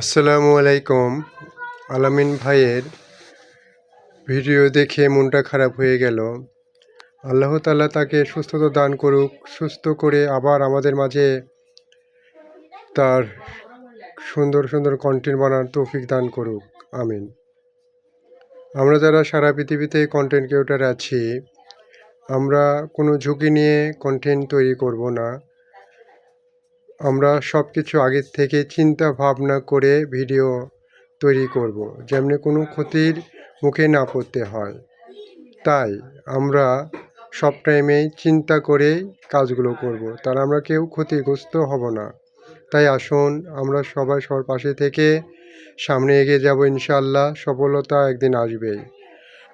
আসসালামু আলাইকুম। আলামিন ভাইয়ের ভিডিও দেখে মনটা খারাপ হয়ে গেল। আল্লাহ তাআলা তাকে সুস্থতা দান করুক, সুস্থ করে আবার আমাদের মাঝে তার সুন্দর সুন্দর কন্টেন্ট বানার তৌফিক দান করুক। আমিন। আমরা যারা সারা পৃথিবীতে কন্টেন্ট ক্রিয়েটার আছি, আমরা কোনো ঝুঁকি নিয়ে কন্টেন্ট তৈরি করব না। আমরা সব কিছু আগের থেকে চিন্তা ভাবনা করে ভিডিও তৈরি করব, যেমনি কোনো ক্ষতির মুখে না পড়তে হয়। তাই আমরা সব টাইমেই চিন্তা করে কাজগুলো করব তার আমরা কেউ ক্ষতিগ্রস্ত হব না। তাই আসুন, আমরা সবাই সবার পাশে থেকে সামনে এগিয়ে যাব ইনশাল্লাহ সফলতা একদিন আসবেই।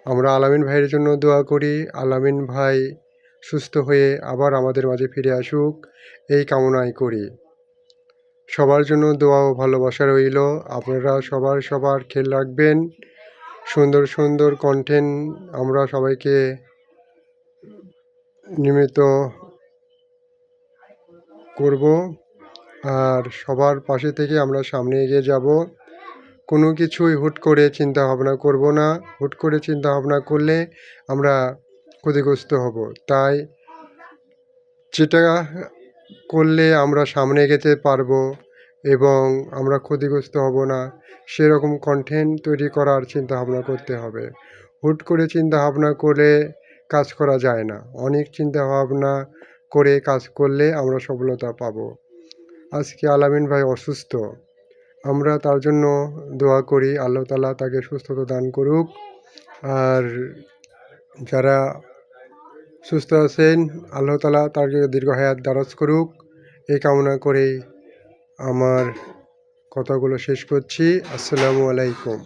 আমরা আলামিন ভাইয়ের জন্য দোয়া করি। আলামিন ভাই সুস্থ হয়ে আবার আমাদের মাঝে ফিরে আসুক, এই কামনাই করি। সবার জন্য দোয়া ও ভালোবাসা রইল। আপনারা সবার সবার খেয়াল রাখবেন। সুন্দর সুন্দর কন্টেন্ট আমরা সবাইকে নিয়মিত করব। আর সবার পাশে থেকে আমরা সামনে এগিয়ে যাব। কোনো কিছুই হুট করে চিন্তা ভাবনা করব না। হুট করে চিন্তা ভাবনা করলে আমরা ক্ষতিগ্রস্ত হব। তাই যেটা করলে আমরা সামনে এগোতে পারব এবং আমরা ক্ষতিগ্রস্ত হব না। সেরকম কন্টেন্ট তৈরি করার চিন্তা ভাবনা করতে হবে। হুট করে চিন্তা ভাবনা করে কাজ করা যায় না। অনেক চিন্তা ভাবনা করে কাজ করলে আমরা সফলতা পাব। আজকে আলামিন ভাই অসুস্থ। আমরা তার জন্য দোয়া করি, আল্লাহ তালা তাকে সুস্থতা দান করুক। আর যারা সুস্থ আছেন। আল্লাহ তালা তার দীর্ঘ হায়াত দারাজ করুক। এই কামনা করে আমার কথাগুলো শেষ করছি। আসসালামু আলাইকুম।